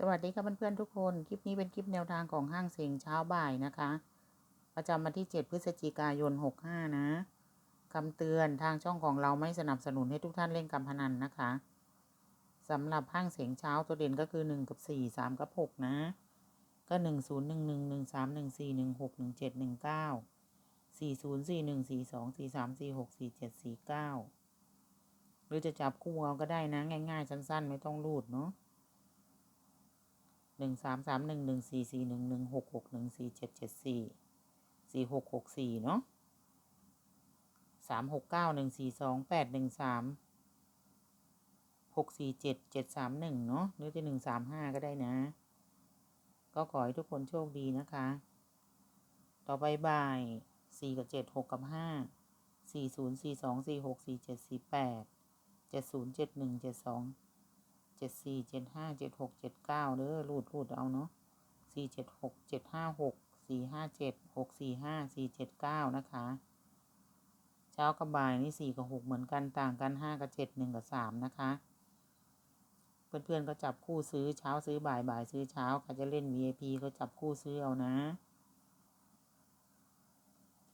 สวัสดีค่ะเพื่อนๆทุกคน คลิปนี้เป็นคลิปแนวทางของห้างเสียงเช้าบ่ายนะคะ ประจำวันที่ 7 พฤศจิกายน 65 นะคำเตือนทางช่องของเราไม่สนับสนุนให้ทุกท่านเล่นการพนันนะคะสำหรับห้างเสียงเช้าตัวเด่นก็คือ 1 กับ 4 3 กับ 6 นะ ก็ 1 0 1 1 1 3 1 4 1 6 1 7 1 9 4 0 4 1 4 2 4 3 4 6 4 7 4 9 หรือจะจับคู่เอาก็ได้นะ ง่าย ๆ สั้น ๆ ไม่ต้องรูดเนาะ หนึ่งสามสามหนึ่งหนึ่งสี่สี่หนึ่งหนึ่งหกหกหนึ่งสี่เจ็ดเจ็ดสี่สี่หกหกสี่เนาะสามหกเก้าหนึ่งสี่สองแปดหนึ่งสามหกสี่เจ็ดเจ็ดสามหนึ่งเนาะหรือจะหนึ่งสามห้าก็ได้นะ ก็ขอให้ทุกคนโชคดีนะคะ ต่อไปบ่ายสี่กับเจ็ดหกกับห้าสี่ศูนย์สี่สองสี่หกสี่เจ็ดสี่แปดเจ็ดศูนย์เจ็ดหนึ่งเจ็ดสอง เจ็ดสี่เจ็ดห้าเจ็ดหกเจ็ดเก้าเด้อรูดรูดเอาเนาะสี่เจ็ดหกเจ็ดห้าหกสี่ห้าเจ็ดหกสี่ห้าสี่เจ็ดเก้านะคะ เช้ากับบ่ายนี่สี่กับหกเหมือนกันต่างกันห้ากับเจ็ดหนึ่งกับสามนะคะ เพื่อนๆก็จับคู่ซื้อเช้าซื้อบ่ายบ่ายซื้อเช้าใครจะเล่น VIP ก็จับคู่ซื้อเอานะ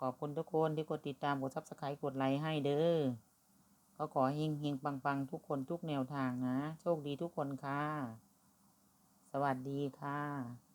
ขอบคุณทุกคนที่กดติดตามกดซับสไครต์กดไลค์ให้เด้อ ก็ขอเฮงเฮงปังปังทุกคนทุกแนวทางนะ โชคดีทุกคนค่ะ สวัสดีค่ะ